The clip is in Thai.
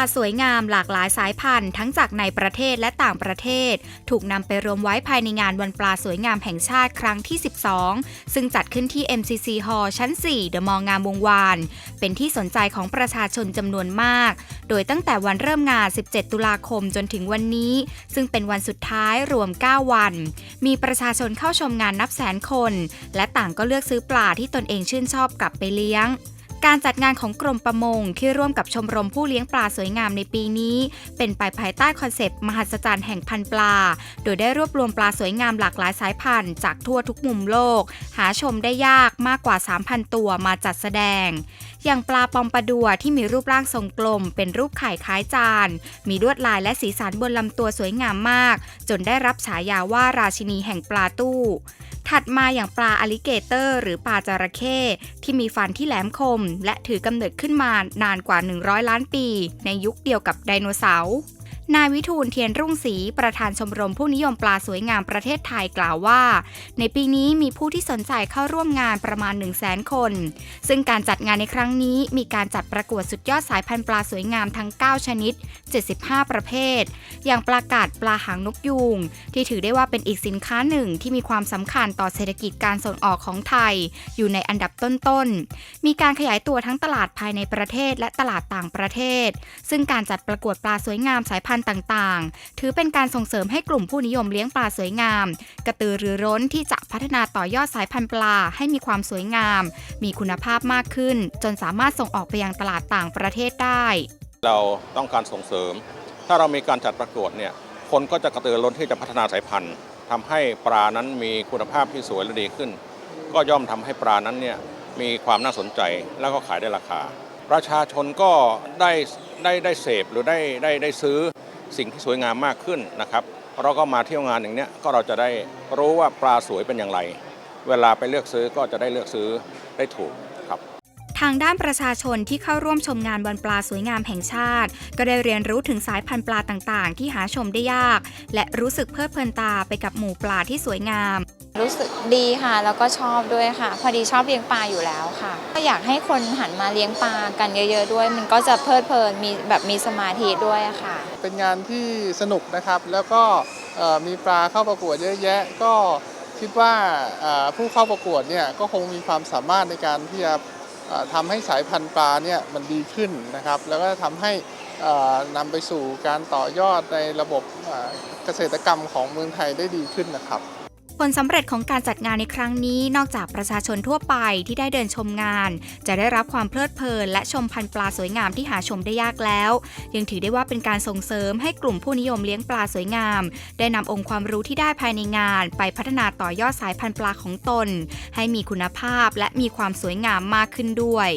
าสวยงามหลากหลายสายพันธุ์ทั้งจากในประเทศและต่างประเทศ ถูกนำไปรวมไว้ภายในงานวันปลาสวยงามแห่งชาติครั้งที่ 12 ซึ่งจัดขึ้นที่ MCC Hall ชั้น 4 เดอะมองงามวงวาน เป็นที่สนใจของประชาชนจำนวนมาก โดยตั้งแต่วันเริ่มงาน 17 ตุลาคมจนถึงวันนี้ ซึ่งเป็นวันสุดท้ายรวม 9 วัน มีประชาชนเข้าชมงานนับแสนคน และต่างก็เลือกซื้อปลาที่ตนเองชื่นชอบกลับไปเลี้ยง การจัดงานของกรมประมงที่ร่วมกับชมรมผู้เลี้ยงปลาสวยงามในปีนี้ เป็นไปภายใต้คอนเซปต์ มหัศจรรย์แห่งพันปลา โดยได้รวบรวมปลาสวยงามหลากหลายสายพันธุ์จากทั่วทุกมุมโลก หาชมได้ยากมากกว่า 3,000 ตัวมาจัดแสดง อย่างปลาปอมปลาดัวที่มีรูปร่างทรงกลม เป็นรูปไข่คล้ายจาน มีลวดลายและสีสันบนลำตัวสวยงามมาก จนได้รับฉายาว่าราชินีแห่งปลาตู้ ถัดมาอย่างปลาอลิเกเตอร์ หรือปลาจระเข้ที่มีฟันที่แหลมคม และถือกำเนิดขึ้นมานานกว่า 100 ล้านปี ในยุคเดียวกับไดโนเสาร์ นายวิทูลเทียนรุ่งศรีประธานชมรมผู้นิยมปลาสวยงามประเทศไทยกล่าวว่า ในปีนี้มีผู้ที่สนใจเข้าร่วมงานประมาณ 1 0 0 0 0แสนคน ซึ่งการจัดงานในครั้งนี้มีการจัดประกวดสุดยอดสายพันธุ์ปลาสวยงามทั้ง 9 ชนิด 75 ประเภท อย่างปลากาดปลาหางนกยูงที่ถือได้ว่าเป็นอีกสินค้าหนึ่งที่มีความสำคัญต่อเศรษฐกิจการส่งออกของไทย อยู่ในอันดับต้นๆมีการขยายตัวทั้งตลาดภายในประเทศและตลาดต่างประเทศ ซึ่งการจัดประกวดปลาสวยงามสายพันธุ์ต่างๆ ถือเป็นการส่งเสริมให้กลุ่มผู้นิยมเลี้ยงปลาสวยงาม กระตือรือร้นที่จะพัฒนาต่อยอดสายพันธุ์ปลาให้มีความสวยงาม มีคุณภาพมากขึ้น จนสามารถส่งออกไปยังตลาดต่างประเทศได้ เราต้องการส่งเสริม ถ้าเรามีการจัดประกวดเนี่ยคนก็จะกระตือร้นที่จะพัฒนาสายพันธุ์ทำให้ปลานั้นมีคุณภาพที่สวยและดีขึ้น ก็ย่อมทำให้ปลานั้นเนี่ยมีความน่าสนใจแล้วก็ขายได้ราคา ประชาชนก็ได้ได้ได้เสพหรือได้ได้ได้ซื้อ สิ่งที่สวยงามมากขึ้นนะครับเราก็มาเที่ยวงานอย่างเนี้ยก็เราจะได้รู้ว่าปลาสวยเป็นอย่างไร เวลาไปเลือกซื้อก็จะได้เลือกซื้อได้ถูกางด้านประชาชนที่เข้าร่วมชมงานวันปลาสวยงามแห่งชาติ ก็ได้เรียนรู้ถึงสายพันธุ์ปลาต่างๆ ที่หาชมได้ยาก และรู้สึกเพลิดเพลินตาไปกับหมู่ปลาที่สวยงาม รู้สึกดีค่ะ แล้วก็ชอบด้วยค่ะ พอดีชอบเลี้ยงปลาอยู่แล้วค่ะ ก็อยากให้คนหันมาเลี้ยงปลากันเยอะ ๆ ด้วย มันก็จะเพลิดเพลินมีแบบมีสมาธิด้วยค่ะ เป็นงานที่สนุกนะครับ แล้วก็เอ่อมีปลาเข้าประกวดเยอะแยะ ก็คิดว่าเอ่อผู้เข้าประกวดเนี่ยก็คงมีความสามารถในการที่จะเอ่อ ทำให้สายพันธุ์ปลาเนี่ยมันดีขึ้นนะครับ แล้วก็ทำให้เอ่อนำไปสู่การต่อยอดในระบบเกษตรกรรมของเมืองไทยได้ดีขึ้นนะครับ ผลสำเร็จของการจัดงานในครั้งนี้นอกจากประชาชนทั่วไปที่ได้เดินชมงาน จะได้รับความเพลิดเพลิน และชมพันธุ์ปลาสวยงามที่หาชมได้ยากแล้ว ยังถือได้ว่าเป็นการส่งเสริมให้กลุ่มผู้นิยมเลี้ยงปลาสวยงาม ได้นำองค์ความรู้ที่ได้ภายในงาน ไปพัฒนาต่อยอดสายพันธุ์ปลาของตน ให้มีคุณภาพและมีความสวยงามมากขึ้นด้วย